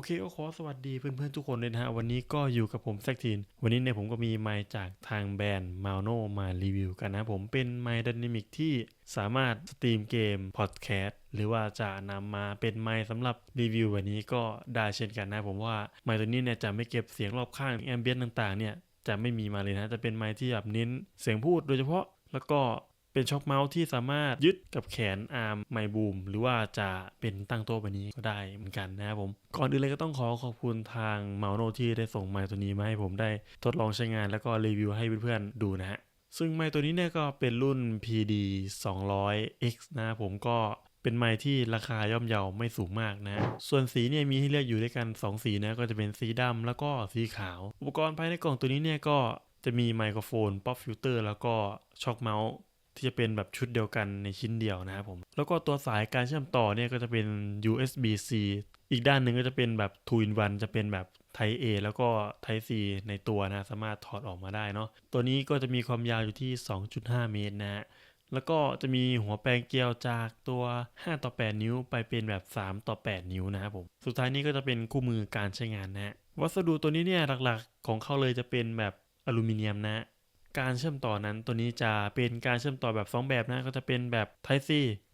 โอเคก็ขอสวัสดีเพื่อนๆทุกคนเลยนะฮะ วันนี้ก็อยู่กับผมแซกทีน วันนี้เนี่ยผมก็มีไมค์จากทางแบรนด์ m a l n o มารีวิวกันนะผมเป็นไมค์ดินามิกที่สามารถสตรีมเกมพอดแคสต์หรือว่าจะนำมาเป็นไมค์สำหรับรีวิววันนี้ก็ได้เช่นกันนะ ผมว่าไมค์ตัวนี้เนี่ยจะไม่เก็บเสียงรอบข้างแอมเบียนต่างๆเนี่ยจะไม่มีมาเลยนะจะเป็นไมค์ที่แบบเน้นเสียงพูดโดยเฉพาะแล้วก็ เป็นช็อคเมาส์ที่สามารถยึดกับแขนอาร์มไมบูมหรือว่าจะเป็นตั้งต๊ะแบบนี้ก็ได้เหมือนกันนะครับผม ก่อนอื่นเลยก็ต้องขอขอบคุณทางเมาโนที่ได้ส่งไมค์ตัวนี้มาให้ผมได้ทดลองใช้งานแล้วก็รีวิวให้เพื่อนๆดูนะฮะซึ่งไมค์ตัวนี้เนี่ยก็เป็นรุ่น PD 200X นะครับผมก็เป็นไมค์ที่ราคาย่อมเยาไม่สูงมากนะ ส่วนสีเนี่ยมีให้เลือกอยู่ด้วยกัน 2 สีนะก็จะเป็นสีดำแล้วก็สีขาว อุปกรณ์ภายในกล่องตัวนี้เนี่ยก็จะมีไมโครโฟน ป๊อปฟิลเตอร์แล้วก็ช็อคเมาส์ ที่จะเป็นแบบชุดเดียวกันในชิ้นเดียวนะครับผม แล้วก็ตัวสายการเชื่อมต่อเนี่ยก็จะเป็น USB-C อีกด้านหนึ่งก็จะเป็นแบบ 2 in 1จะเป็นแบบ Type A แล้วก็ Type C ในตัวนะ สามารถถอดออกมาได้เนาะ ตัวนี้ก็จะมีความยาวอยู่ที่ 2.5 เมตรนะฮะ แล้วก็จะมีหัวแปลงเกลียวจากตัว 5 ต่อ 8 นิ้วไปเป็นแบบ 3 ต่อ 8 นิ้วนะครับผม สุดท้ายนี้ก็จะเป็นคู่มือการใช้งานนะวัสดุตัวนี้เนี่ยหลักๆ ของเขาเลยจะเป็นแบบอลูมิเนียมนะ การเชื่อมต่อนั้นตัวนี้จะเป็นการเชื่อมต่อแบบ 2 แบบนะก็จะเป็นแบบ Type C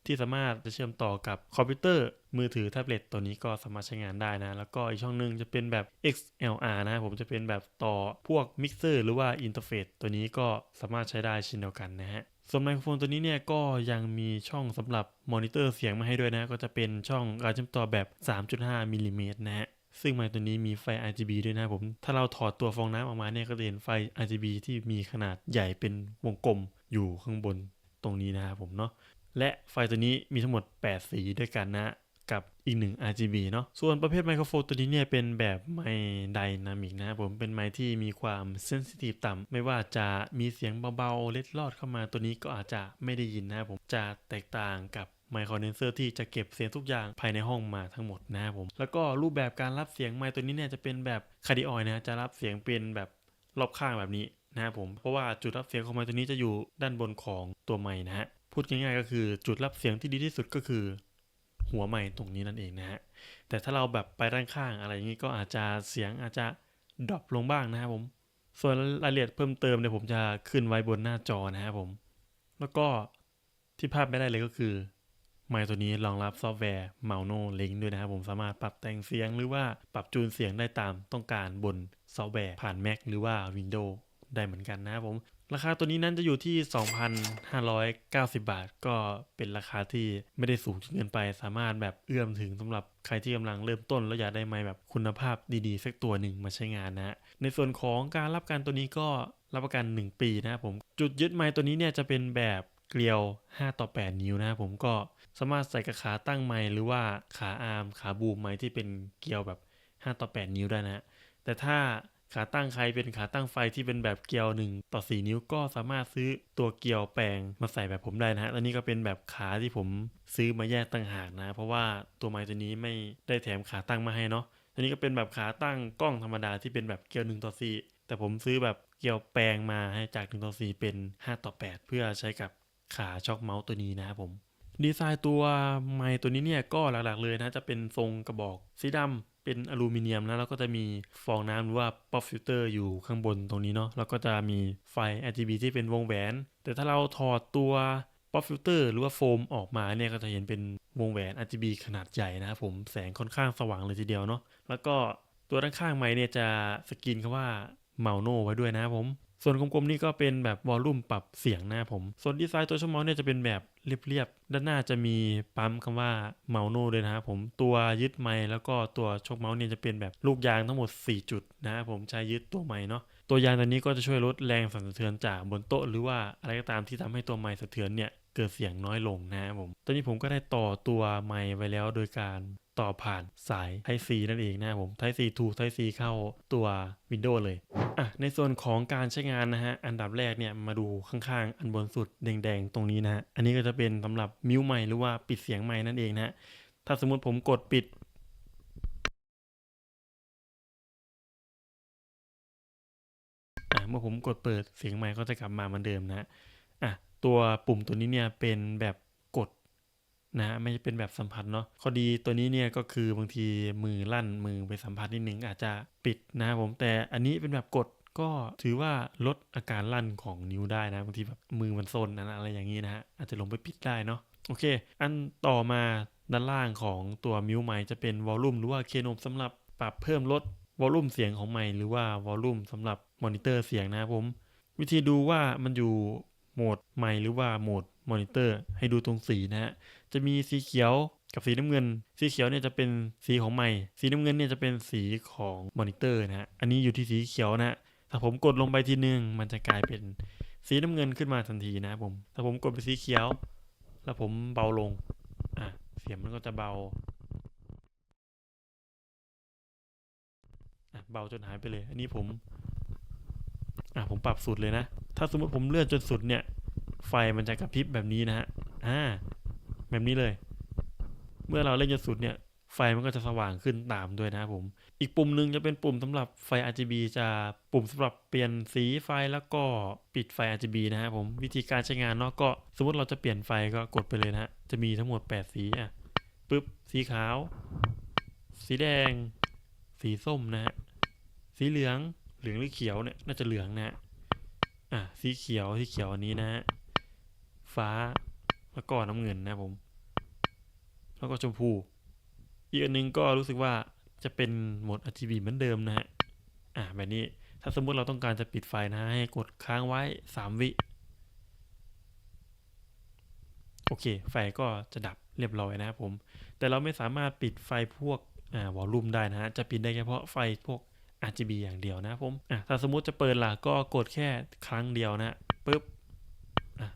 ที่สามารถจะเชื่อมต่อกับคอมพิวเตอร์มือถือแท็บเล็ตตัวนี้ก็สามารถใช้งานได้นะ แล้วก็อีกช่องหนึ่งจะเป็นแบบ XLR นะผมจะเป็นแบบต่อพวกมิกเซอร์หรือว่าอินเทอร์เฟซตัวนี้ก็สามารถใช้ได้เช่นเดียวกันนะฮะส่วนไมโครโฟนตัวนี้เนี่ยก็ยังมีช่องสำหรับมอนิเตอร์เสียงมาให้ด้วยนะ ก็จะเป็นช่องการเชื่อมต่อแบบ 3.5มิลลิเมตรนะฮะ ซึ่งไมค์ตัวนี้มีไฟ RGB ด้วยนะผม ถ้าเราถอดตัวฟองน้ำออกมาเนี่ยก็จะเห็นไฟ RGB ที่มีขนาดใหญ่เป็นวงกลมอยู่ข้างบนตรงนี้นะครับผมเนาะ และไฟตัวนี้มีทั้งหมด 8 สีด้วยกันนะกับอีกหนึ่ง RGB เนาะ ส่วนประเภทไมโครโฟนตัวนี้เนี่ยเป็นแบบไมค์ไดนามิกนะครับผม เป็นไมค์ที่มีความเซนซิทีฟต่ำ ไม่ว่าจะมีเสียงเบาๆ เล็ดลอดเข้ามาตัวนี้ก็อาจจะไม่ได้ยินนะครับผม จะแตกต่างกับ ไมค์คอนเดนเซอร์ที่จะเก็บเสียงทุกอย่างภายในห้องมาทั้งหมดนะครับผม แล้วก็รูปแบบการรับเสียงไมค์ตัวนี้เนี่ยจะเป็นแบบคาร์ดิออยนะจะรับเสียงเป็นแบบรอบข้างแบบนี้นะครับผม เพราะว่าจุดรับเสียงของไมค์ตัวนี้จะอยู่ด้านบนของตัวไมค์นะฮะ พูดง่ายๆก็คือจุดรับเสียงที่ดีที่สุดก็คือ หัวไมค์ตรงนี้นั่นเองนะฮะ แต่ถ้าเราแบบไปด้านข้างอะไรอย่างนี้ก็อาจจะเสียงอาจจะดรอปลงบ้างนะครับผม ส่วนรายละเอียดเพิ่มเติมเนี่ยผมจะขึ้นไว้บนหน้าจอนะครับผม แล้วก็ที่พลาดไม่ได้เลยก็คือ ไมค์ตัวนี้รองรับซอฟต์แวร์ m a u n o Link ด้วยนะครับผมสามารถปรับแต่งเสียงหรือว่าปรับจูนเสียงได้ตามต้องการบนซอฟต์แวร์ผ่าน Mac หรือว่า Windows ได้เหมือนกันนะครับผม ราคาตัวนี้นั้นจะอยู่ที่ 2,590 บาท ก็เป็นราคาที่ไม่ได้สูงจนเกินไป สามารถแบบเอื้อมถึงสำหรับใครที่กำลังเริ่มต้น แล้วอยากได้ไมค์แบบคุณภาพดีๆ สักตัวหนึ่งมาใช้งานนะฮะในส่วนของการรับการตัวนี้ก็รับประกัน 1 ปีนะครับผม จุดยึดไมค์ตัวนี้เนี่ยจะเป็นแบบ เกลียว 5 ต่อ 8 นิ้วนะครับผมก็สามารถใส่กับขาตั้งไมค์หรือว่าขาอาร์มขาบูมไมค์ที่เป็นเกลียวแบบ 5 ต่อ 8 นิ้วได้นะแต่ถ้าขาตั้งใครเป็นขาตั้งไฟที่เป็นแบบเกลียว 1 ต่อ 4 นิ้วก็สามารถซื้อตัวเกลียวแปลงมาใส่แบบผมได้นะฮะอันนี้ก็เป็นแบบขาที่ผมซื้อมาแยกต่างหากนะ เพราะว่าตัวไม้ตัวนี้ไม่ได้แถมขาตั้งมาให้เนาะอันนี้ก็เป็นแบบขาตั้งกล้องธรรมดาที่เป็นแบบเกลียว 1 ต่อ 4 แต่ผมซื้อแบบเกลียวแปลงมาให้จาก 1 ต่อ 4 เป็น 5 ต่อ 8 เพื่อใช้กับ ขาช็อคเมาส์ตัวนี้นะครับผมดีไซน์ตัวไม้ตัวนี้เนี่ยก็หลักๆเลยนะจะเป็นทรงกระบอกสีดำเป็นอลูมิเนียมนะแล้วก็จะมีฟองน้ำหรือว่าป๊อปฟิลเตอร์อยู่ข้างบนตรงนี้เนาะแล้วก็จะมีไฟ RGB ที่เป็นวงแหวน แต่ถ้าเราถอดตัวป๊อปฟิลเตอร์หรือว่าโฟมออกมาเนี่ยก็จะเห็นเป็นวงแหวน RGB ขนาดใหญ่นะครับผมแสงค่อนข้างสว่างเลยทีเดียวเนาะแล้วก็ตัวด้านข้างไม้เนี่ยจะสกรีนคำว่าเมาโนไว้ด้วยนะครับผม ส่วนกลมๆนี่ก็เป็นแบบวอลลุ่มปรับเสียงนะครับผม ส่วนดีไซน์ตัวชั่วโมงเนี่ยจะเป็นแบบเรียบๆ ด้านหน้าจะมีปั๊มคำว่าเมาโน่เลยนะครับผม ตัวยึดไม้แล้วก็ตัวชกเมาส์เนี่ยจะเป็นแบบลูกยางทั้งหมด 4 จุดนะครับผมใช้ยึดตัวไม้เนาะ ตัวยางตัวนี้ก็จะช่วยลดแรงสั่นสะเทือนจากบนโต๊ะหรือว่าอะไรก็ตามที่ทำให้ตัวไม้สะเทือนเนี่ย เกิดเสียงน้อยลงนะครับผม ตอนนี้ผมก็ได้ต่อตัวไม้ไว้แล้วโดยการต่อผ่านสาย Type C นั่นเองนะครับผม Type C to Type C เข้าตัว Windows เลย อะ ในส่วนของการใช้งานนะฮะ อันดับแรกเนี่ยมาดูข้างๆ อันบนสุดแดงๆ ตรงนี้นะฮะ อันนี้ก็จะเป็นสำหรับมิวไมค์หรือว่าปิดเสียงไมค์นั่นเองนะฮะ ถ้าสมมุติผมกดปิด เมื่อผมกดเปิดเสียงไมค์ก็จะกลับมาเหมือนเดิมนะ อะตัวปุ่มตัวนี้เนี่ยเป็นแบบกดนะฮะไม่เป็นแบบสัมผัสเนาะข้อดีตัวนี้เนี่ยก็คือบางทีมือลั่นมือไปสัมผัสนิดนึงอาจจะปิดนะผมแต่อันนี้เป็นแบบกดก็ถือว่าลดอาการลั่นของนิ้วได้นะบางทีแบบมือมันโซนอะไรอย่างนี้นะฮะอาจจะลงไปปิดได้เนาะโอเค อันต่อมาด้านล่างของตัวมิวไมค์จะเป็นวอลลุ่มหรือว่าเคนมสำหรับปรับเพิ่มลดวอลลุ่มเสียงของไมค์หรือว่าวอลลุ่มสำหรับมอนิเตอร์เสียงนะครับผม วิธีดูว่ามันอยู่ โหมดไมหรือว่าโหมดมอนิเตอร์ให้ดูตรงสีนะฮะ จะมีสีเขียวกับสีน้ำเงิน สีเขียวเนี่ยจะเป็นสีของไมค์สีน้ำเงินเนี่ยจะเป็นสีของมอนิเตอร์นะฮะ อันนี้อยู่ที่สีเขียวนะฮะถ้าผมกดลงไปทีนึง มันจะกลายเป็นสีน้ำเงินขึ้นมาทันทีนะผม ถ้าผมกดไปสีเขียว แล้วผมเบาลง อะ เสียงมันก็จะเบาเบาจนหายไปเลย อันนี้ผม อะผมปรับสุดเลยนะ ถ้าสมมติผมเลื่อนจนสุดเนี่ย ไฟมันจะกระพริบแบบนี้นะฮะ อ่า แบบนี้เลย เมื่อเราเล่นจนสุดเนี่ย ไฟมันก็จะสว่างขึ้นตามด้วยนะครับผม อีกปุ่มหนึ่งจะเป็นปุ่มสำหรับไฟ RGB จะปุ่มสำหรับเปลี่ยนสีไฟแล้วก็ปิดไฟ RGB นะครับผม วิธีการใช้งานเนาะก็ สมมติเราจะเปลี่ยนไฟก็กดไปเลยนะฮะ จะมีทั้งหมด 8 สีอะ ปึ๊บ สีขาว สีแดง สีส้มนะฮะ สีเหลือง เหลืองหรือเขียวเนี่ย น่าจะเหลืองนะฮะ อะสีเขียวสีเขียวอันนี้นะฮะฟ้าแล้วก็น้ำเงินนะผม แล้วก็ชมพู อีกอันหนึงก็รู้สึกว่าจะเป็นโหมด RGB เหมือนเดิมนะฮะอ่าแบบนี้ถ้าสมมุติเราต้องการจะปิดไฟนะฮะให้กดค้างไว้ 3 วิโอเค ไฟก็จะดับเรียบร้อยนะครับผม แต่เราไม่สามารถปิดไฟพวกอ่าวอลลุ่มได้นะฮะ จะปิดได้เฉพาะไฟพวก RGB อย่างเดียวนะผมอะถ้าสมมุติจะเปิดล่ะก็กดแค่ครั้งเดียวนะปึ๊บอะ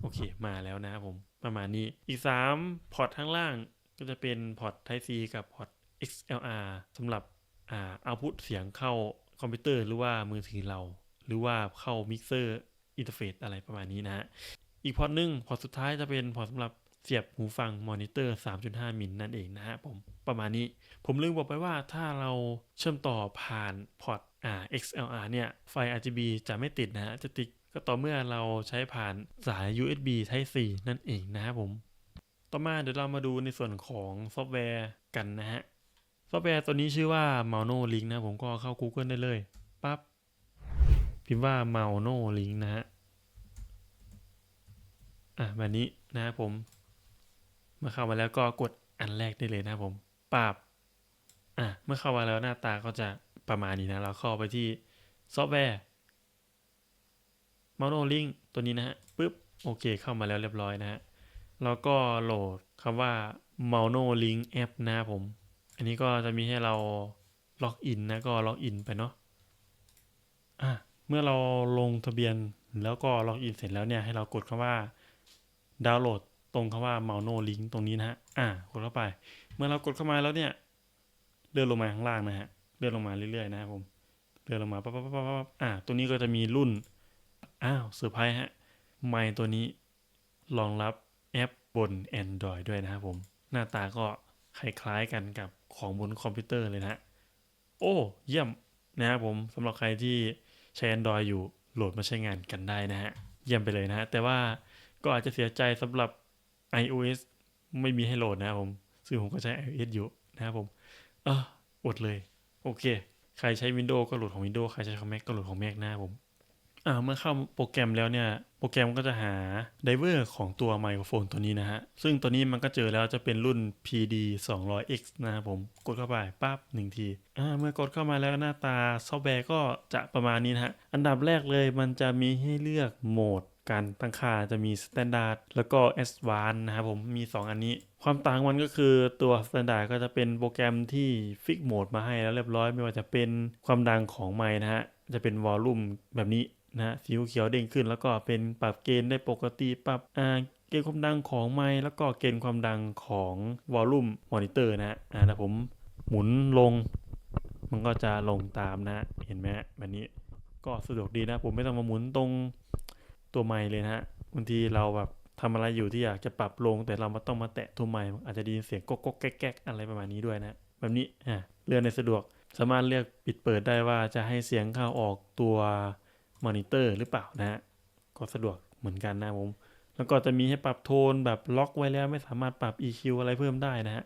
โอเคมาแล้วนะครับผมประมาณนี้อีก 3 พอร์ตข้างล่างก็จะเป็นพอร์ต Type C กับพอร์ต XLR สำหรับอ่าเอาพุทเสียงเข้าคอมพิวเตอร์หรือว่ามือถือเรา หรือว่าเข้ามิกเซอร์อินเทอร์เฟซอะไรประมาณนี้นะฮะอีกพอร์ตหนึ่งพอร์ตสุดท้ายจะเป็นพอร์ตสำหรับ เสียบหูฟังมอนิเตอร์ 3.5 มิลนั่นเองนะฮะผมประมาณนี้ ผมลืมบอกไปว่าถ้าเราเชื่อมต่อผ่านพอร์ตอ่า XLR เนี่ย ไฟ RGB จะไม่ติดนะฮะ จะติดก็ต่อเมื่อเราใช้ผ่านสาย USB Type C นั่นเองนะครับผม ต่อมาเดี๋ยวเรามาดูในส่วนของซอฟต์แวร์กันนะฮะ ซอฟต์แวร์ตัวนี้ชื่อว่า Mauno Link นะผมก็เข้า Google ได้เลยปั๊บพิมพ์ว่า Mauno Link นะฮะ อะแบบนี้นะครับผม มื่อเข้ามาแล้วก็กดอันแรกได้เลยนะครับผมปับอะเมื่อเข้ามาแล้วหน้าตาก็จะประมาณนี้นะ เราเข้าไปที่ซอฟต์แวร์ Mauno Link ตัวนี้นะฮะปึ๊บโอเคเข้ามาแล้วเรียบร้อยนะฮะแล้วก็โหลดคำว่า m a n o Link App นะครับผม อันนี้ก็จะมีให้เราล็อกอินนะก็ล็อกอินไปเนาะอะเมื่อเราลงทะเบียนแล้วก็ล็อกอินเสร็จแล้วเนี่ยให้เรากดคำว่าดาวน์โหลด ตรงคำว่า Mauno Link ตรงนี้นะฮะ อะกดเข้าไป เมื่อเรากดเข้ามาแล้วเนี่ย เลื่อนลงมาข้างล่างนะฮะ เลื่อนลงมาเรื่อยๆนะครับผม เลื่อนลงมาปั๊บปั๊บปั๊บปั๊บอะตัวนี้ก็จะมีรุ่น อ้าวเซอร์ไพรส์ฮะ ไมค์ตัวนี้รองรับแอปบน Android ด้วยนะครับผม หน้าตาก็คล้ายๆกันกับของบนคอมพิวเตอร์เลยนะฮะโอ้ เยี่ยมนะครับผมสำหรับใครที่ใช้ Android อยู่โหลดมาใช้งานกันได้นะฮะ เยี่ยมไปเลยนะฮะ แต่ว่าก็อาจจะเสียใจสำหรับ iOS ไม่มีให้โหลดนะครับผมซึ่งผมก็ใช้ iOS อยู่นะครับผมเอออดเลย โอเค ใครใช้ Windows ก็โหลดของ Windows ใครใช้ของ Mac ก็โหลดของ Mac นะครับผมอ่าเมื่อเข้าโปรแกรมแล้วเนี่ย โปรแกรมก็จะหาไดเวอร์ของตัวไมโครโฟนตัวนี้นะฮะ ซึ่งตัวนี้มันก็เจอแล้วจะเป็นรุ่น PD 200X นะครับผมกดเข้าไปปั๊บหนึ่งทีอ่าเมื่อกดเข้ามาแล้วหน้าตาซอฟต์แวร์ก็จะประมาณนี้นะฮะ อันดับแรกเลยมันจะมีให้เลือกโหมด การตั้งค่าจะมี Standard แล้วก็ Advanced นะครับผมมี 2 อันนี้ ความต่างมันก็คือตัว Standard ก็จะเป็นโปรแกรมที่ฟิกโหมดมาให้แล้วเรียบร้อย ไม่ว่าจะเป็นความดังของไมค์นะฮะ จะเป็นวอลลุ่มแบบนี้นะสีเขียวเด้งขึ้น แล้วก็เป็นปรับเกณฑ์ได้ปกติปรับอ่าเกณฑ์ความดังของไมค์แล้วก็เกณฑ์ความดังของวอลลุ่มมอนิเตอร์นะฮะอ่าถ้าผมหมุนลง มันก็จะลงตามนะเห็นไหมแบบนี้ก็สะดวกดีนะผมไม่ต้องมาหมุนตรง ตัวไมค์เลยนะฮะบางทีเราแบบทำอะไรอยู่ที่อยากจะปรับลง แต่เรามาต้องมาแตะตัวไมค์อาจจะไดีเสียงก๊กก๊กแก๊กแก๊กอะไรประมาณนี้ด้วยนะ แบบนี้อ่าเลื่อนในสะดวกสามารถเลือกปิดเปิดได้ว่าจะให้เสียงเข้าออกตัวมอนิเตอร์หรือเปล่านะฮะก็สะดวกเหมือนกันนะผมแล้วก็จะมีให้ปรับโทนแบบล็อกไว้แล้วไม่สามารถปรับ EQ อะไรเพิ่มได้นะฮะ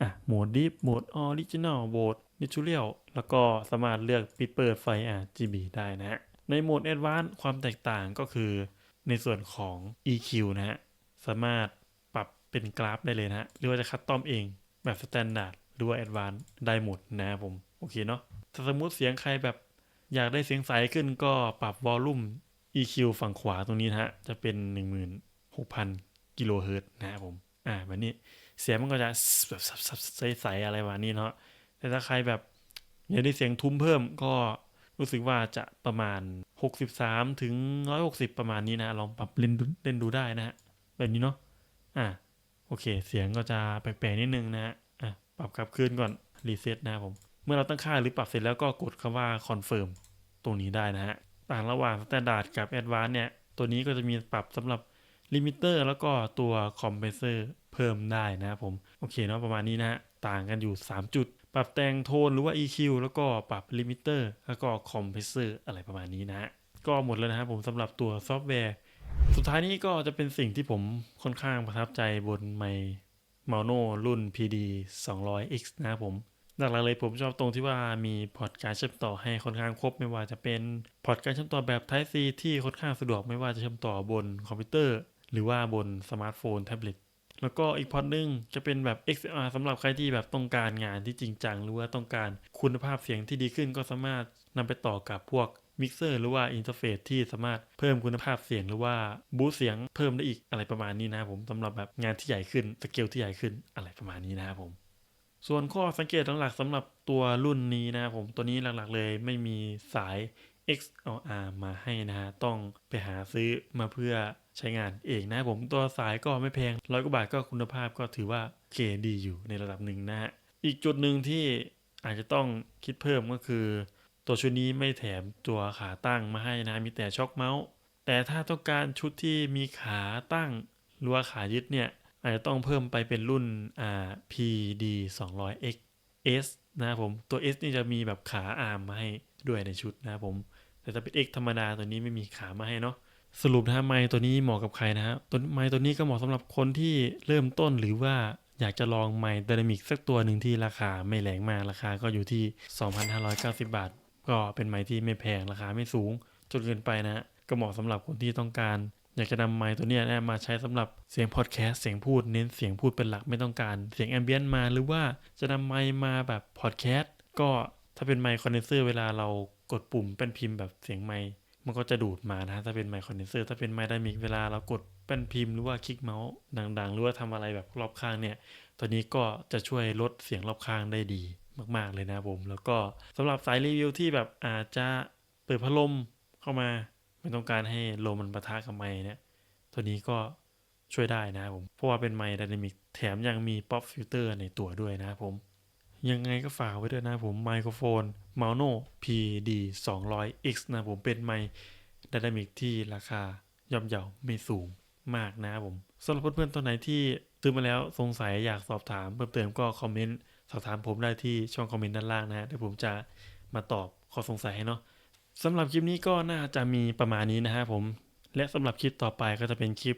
อะโหมด Deep โหมด Original โหมด Natural แล้วก็สามารถเลือกปิดเปิดไฟ RGB ได้นะฮะ ในโหมด Advanced ความแตกต่างก็คือในส่วนของ EQ นะฮะ สามารถปรับเป็นกราฟได้เลยนะฮะ หรือว่าจะคัดต้อมเองแบบ Standard หรือว่า Advanced ได้หมดนะผม โอเคเนาะถ้าสมมติเสียงใครแบบอยากได้เสียงใสขึ้นก็ปรับ Volume EQ ฝั่งขวาตรงนี้นะฮะ จะเป็น 16,000 กิโลเฮิรตซ์นะครับผม อ่าแบบนี้เสียงมันก็จะแบบใสๆอะไรแบบนี้เนาะแต่ถ้าใครแบบอยากได้เสียงทุ้มเพิ่มก็ รู้สึกว่าจะประมาณ 63 ถึง 160 ประมาณนี้นะ ลองปรับเล่นดูเล่นดูได้นะฮะแบบนี้เนาะอ่าโอเค เสียงก็จะแปลกๆนิดนึงนะฮะอะปรับกลับคืนก่อนรีเซ็ตนะครับผม เมื่อเราตั้งค่าหรือปรับเสร็จแล้วก็กดคำว่า confirm ตรงนี้ได้นะฮะต่างระหว่าง standard กับ advanced เนี่ย ตัวนี้ก็จะมีปรับสำหรับลิมิเตอร์แล้วก็ตัวคอมเพรสเซอร์เพิ่มได้นะครับผม โอเคเนาะประมาณนี้นะฮะต่างกันอยู่ 3 จุด ปรับแต่งโทนหรือว่า EQ แล้วก็ปรับลิมิเตอร์แล้วก็คอมเพรสเซอร์อะไรประมาณนี้นะ ก็หมดแล้วนะครับผมสำหรับตัวซอฟต์แวร์ สุดท้ายนี้ก็จะเป็นสิ่งที่ผมค่อนข้างประทับใจบนไมมาโนรุ่น PD 200X นะครับผมหลักๆเลยผมชอบตรงที่ว่ามีพอร์ตการเชื่อมต่อให้ค่อนข้างครบ ไม่ว่าจะเป็นพอร์ตการเชื่อมต่อแบบ Type C ที่ค่อนข้างสะดวกไม่ว่าจะเชื่อมต่อบนคอมพิวเตอร์ หรือว่าบนสมาร์ทโฟนแท็บเล็ต แล้วก็อีกพอร์ตหนึ่งจะเป็นแบบ XLR สำหรับใครที่แบบต้องการงานที่จริงจัง หรือว่าต้องการคุณภาพเสียงที่ดีขึ้นก็สามารถนำไปต่อกับพวกมิกเซอร์หรือว่าอินเทอร์เฟซที่สามารถเพิ่มคุณภาพเสียงหรือว่าบูสเสียงเพิ่มได้อีกอะไรประมาณนี้นะครับผมสำหรับแบบงานที่ใหญ่ขึ้นสเกลที่ใหญ่ขึ้นอะไรประมาณนี้นะครับผมส่วนข้อสังเกตหลักๆสำหรับตัวรุ่นนี้นะครับผมตัวนี้หลักๆเลยไม่มีสาย XLR มาให้นะฮะต้องไปหาซื้อมาเพื่อ ใช้งานเองนะผมตัวสายก็ไม่แพงร้อยกว่าบาทก็คุณภาพก็ถือว่าเคดีอยู่ในระดับหนึ่งนะฮะอีกจุดหนึ่งที่อาจจะต้องคิดเพิ่มก็คือ ตัวชุดนี้ไม่แถมตัวขาตั้งมาให้นะมีแต่ช็อคเมาส์แต่ถ้าต้องการชุดที่มีขาตั้งหรือว่าขายึดเนี่ยอาจจะต้องเพิ่มไปเป็นรุ่น PD 200X S นะผมตัว S นี่จะมีแบบขาอาร์มมาให้ด้วยในชุดนะผม แต่ถ้าเป็น X ธรรมดาตัวนี้ไม่มีขามาให้เนาะ สรุปนะฮะไมค์ตัวนี้เหมาะกับใครนะฮะตัวไมค์ตัวนี้ก็เหมาะสำหรับคนที่เริ่มต้นหรือว่าอยากจะลองไมค์ d y นามิกสักตัวหนึ่งที่ราคาไม่แรงมากราคาก็อยู่ที่ 2,590 บาท ก็เป็นไมค์ที่ไม่แพงราคาไม่สูง จนเกินไปนะ ก็เหมาะสำหรับคนที่ต้องการ อยากจะนำไมค์ตัวนี้นะมาใช้สำหรับเสียงพอดแคสต์เสียงพูดเน้นเสียงพูดเป็นหลักไม่ต้องการเสียงแอมเบียนมาหรือว่าจะนำไมค์มาแบบพอดแคสต์ก็ถ้าเป็นไมค์คอนเดนเซอร์เวลาเรากดปุ่มเป็นพิมพ์แบบเสียงไมค์ มันก็จะดูดมานะถ้าเป็นไมค์คอนเดนเซอร์ถ้าเป็นไมค์ไดามิกเวลาเรากดเป็นพิมพ์หรือว่าคลิกเมาส์ดังๆ หรือว่าทำอะไรแบบรอบข้างเนี่ย ตัวนี้ก็จะช่วยลดเสียงรอบข้างได้ดีมาก ๆ เลยนะผม แล้วก็สำหรับสายรีวิวที่แบบอาจจะเปิดพัดลมเข้ามา ไม่ต้องการให้ลมมันปะทะกับไมค์เนี่ย ตัวนี้ก็ช่วยได้นะผม เพราะว่าเป็นไมค์ไดนามิกแถมยังมีป๊อปฟิลเตอร์ในตัวด้วยนะผม ยังไงก็ฝากไว้ด้วยนะผมไมโครโฟน m a u n o PD 200X นะผมเป็นไมค์ไดนามิกที่ราคาย่อมเยาไม่สูงมากนะครับผมสำหรับเพื่อนๆตัวไหนที่ซื้อมาแล้วสงสัยอยากสอบถามเพิ่มเติมก็คอมเมนต์สอบถามผมได้ที่ช่องคอมเมนต์ด้านล่างนะฮะเดี๋ยวผมจะมาตอบข้อสงสัยให้เนาะสำหรับคลิปนี้ก็น่าจะมีประมาณนี้นะฮะผม และสำหรับคลิปต่อไปก็จะเป็นคลิป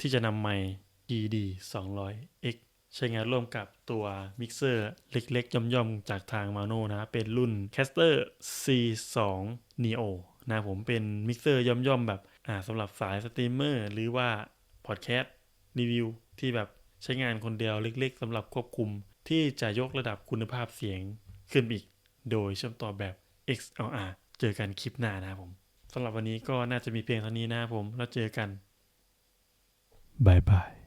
ที่จะนำไมค์ GD 200X ใช้งานร่วมกับตัวมิกเซอร์เล็กๆ ย่อมๆ จากทาง Mano นะเป็นรุ่น Caster C2 Neo นะผมเป็นมิกเซอร์ย่อมๆ แบบอ่าสำหรับสายสตรีมเมอร์หรือว่าพอดแคสต์รีวิวที่แบบใช้งานคนเดียวเล็กๆสำหรับควบคุม ที่จะยกระดับคุณภาพเสียงขึ้นอีก โดยเชื่อมต่อแบบ XLR เจอกันคลิปหน้านะครับผมสำหรับวันนี้ก็น่าจะมีเพียงเท่านี้นะครับผมแล้วเจอกันบายบาย